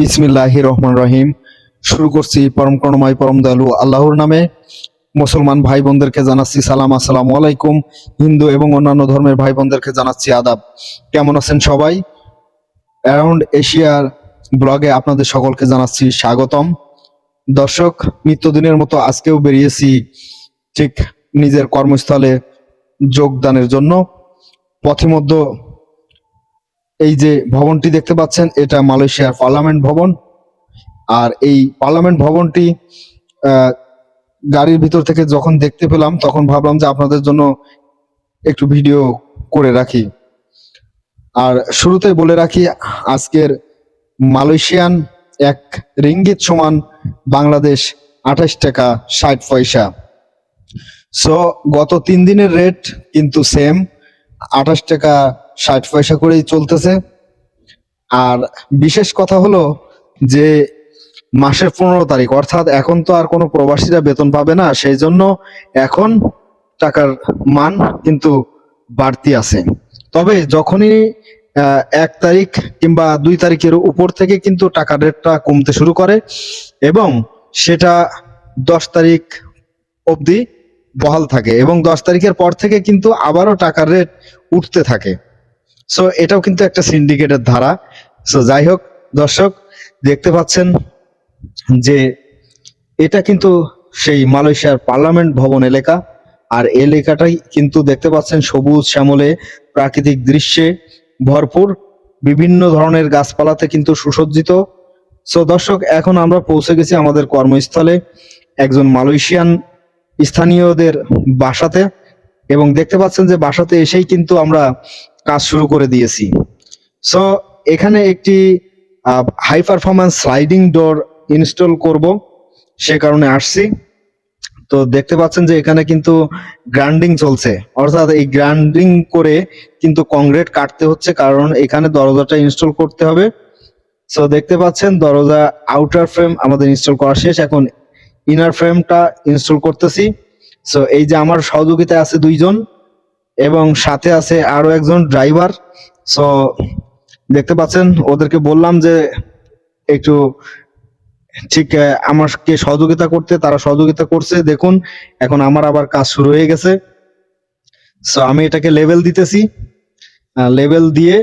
বিসমিল্লাহ রহমান রহিম। শুরু করছি পরম করুণাময়, পরম দয়ালু আল্লাহর নামে। মুসলমান ভাই বোনদেরকে জানাচ্ছি সালাম, আসসালামু আলাইকুম। হিন্দু এবং অন্যান্য ধর্মের ভাই বোনদেরকে জানাচ্ছি আদাব। কেমন আছেন সবাই? অ্যারাউন্ড এশিয়ার ব্লগে আপনাদের সকলকে জানাচ্ছি স্বাগতম। দর্শক, নিত্যদিনের মতো আজকেও বেরিয়েছি ঠিক নিজের কর্মস্থলে যোগদানের জন্য। পথিমধ্য এই যে ভবনটি দেখতে পাচ্ছেন, এটা মালয়েশিয়ার পার্লামেন্ট ভবন। আর এই পার্লামেন্ট ভবনটি গাড়ির ভিতর থেকে যখন দেখতে পেলাম, তখন ভাবলাম যে আপনাদের জন্য একটু ভিডিও করে রাখি। আর শুরুতে বলে রাখি, আজকের মালয়েশিয়ান এক রিঙ্গিত সমান বাংলাদেশ আঠাশ টাকা ষাট পয়সা। সো গত তিন দিনের রেট কিন্তু সেম আঠাশ টাকা ষাট পয়সা করেই চলতেছে। আর বিশেষ কথা হলো যে, মাসের পনেরো তারিখ, অর্থাৎ এখন তো আর কোনো প্রবাসীরা বেতন পাবে না, সেই জন্য এখন টাকার মান কিন্তু বাড়তি আছে। তবে যখনই এক তারিখ কিংবা দুই তারিখের উপর থেকে কিন্তু টাকার রেটটা কমতে শুরু করে এবং সেটা দশ তারিখ অবধি বহাল থাকে এবং দশ তারিখের পর থেকে কিন্তু আবারও টাকার রেট উঠতে থাকে। সো এটাও কিন্তু একটা সিন্ডিকেটের ধারা। সো যাই হোক দর্শক, দেখতে পাচ্ছেন যে এটা কিন্তু সেই মালয়েশিয়ার পার্লামেন্ট ভবন এলাকা। আর এলাকাটাই কিন্তু দেখতে পাচ্ছেন সবুজ শ্যামলে, প্রাকৃতিক দৃশ্যে ভরপুর। বিভিন্ন ধরনের গাছপালাতে কিন্তু সুসজ্জিত। সো দর্শক, এখন আমরা পৌঁছে গেছি আমাদের কর্মস্থলে একজন মালয়েশিয়ান স্থানীয়দের বাসাতে। এবং দেখতে পাচ্ছেন যে বাসাতে এসেই কিন্তু আমরা কাজ শুরু করে দিয়েছি। সো এখানে একটি high performance sliding door install করব। সে কারণে আসছি। তো দেখতে পাচ্ছেন যে এখানে কিন্তু গ্রাইন্ডিং চলছে। অর্থাৎ এই গ্রাইন্ডিং করে কিন্তু কংক্রিট কাটতে হচ্ছে কারণ এখানে দরজাটা ইনস্টল করতে হবে। সো দেখতে পাচ্ছেন দরজা আউটার ফ্রেম আমাদের ইনস্টল করা শেষ। এখন ইনার ফ্রেমটা ইনস্টল করতেছি। সো এই যে আমার সহযোগিতায় আছে দুইজন। এবং সাথে আছে আরও একজন ড্রাইভার। সো দেখতে পাচ্ছেন, ওদেরকে বললাম যে একটু ঠিক আমাকে সহযোগিতা করতে, তারা সহযোগিতা করছে। দেখুন, এখন আমার আবার কাজ শুরু হয়ে গেছে। সো আমি এটাকে লেভেল দিতেছি। লেভেল দিয়ে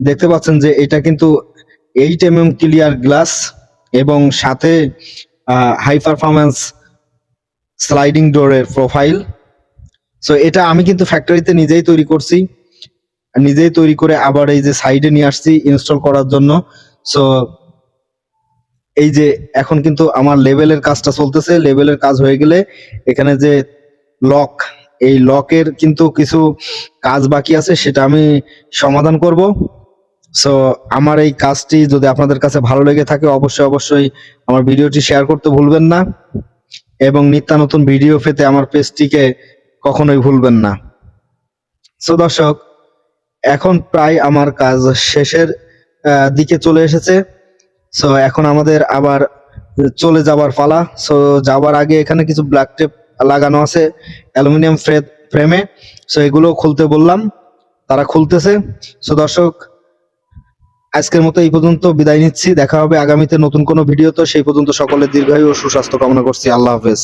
দেখতে পাচ্ছেন যে এটা কিন্তু eight M M clear glass এবং সাথে হাই পারফরমেন্স স্লাইডিং ডোরের প্রোফাইল সো এটা আমি কিন্তু ফ্যাক্টরিতে নিজেই তৈরি করছি। নিজেই তৈরি করে আবার এই যে সাইডে নিয়ে আসছি ইনস্টল করার জন্য। সো এই যে এখন কিন্তু আমার লেভেলের কাজটা চলতেছে। লেভেলের কাজ হয়ে গেলে এখানে যে লক এই লকের কিন্তু কিছু কাজ বাকি আছে, সেটা আমি সমাধান করব। সো আমার এই কাজটি যদি আপনাদের কাছে ভালো লেগে থাকে, অবশ্যই অবশ্যই আমার ভিডিওটি শেয়ার করতে ভুলবেন না। এবং নিত্য নতুন ভিডিও পেতে আমার পেজটিকে কখনোই ভুলবেন না। সো দর্শক, এখন প্রায় আমার কাজ শেষের দিকে চলে এসেছে। সো এখন আমাদের আবার চলে যাবার পালা। সো যাবার আগে এখানে কিছু ব্ল্যাক টেপ লাগানো আছে অ্যালুমিনিয়াম ফ্রেমে। সো এগুলো খুলতে বললাম, তারা খুলতেছে। সো দর্শক, আজকের মতো এই পর্যন্ত বিদায় নিচ্ছি। দেখা হবে আগামীতে নতুন কোনো ভিডিও তো সেই পর্যন্ত সকলের দীর্ঘায়ু ও সুস্বাস্থ্য কামনা করছি। আল্লাহ হাফেজ।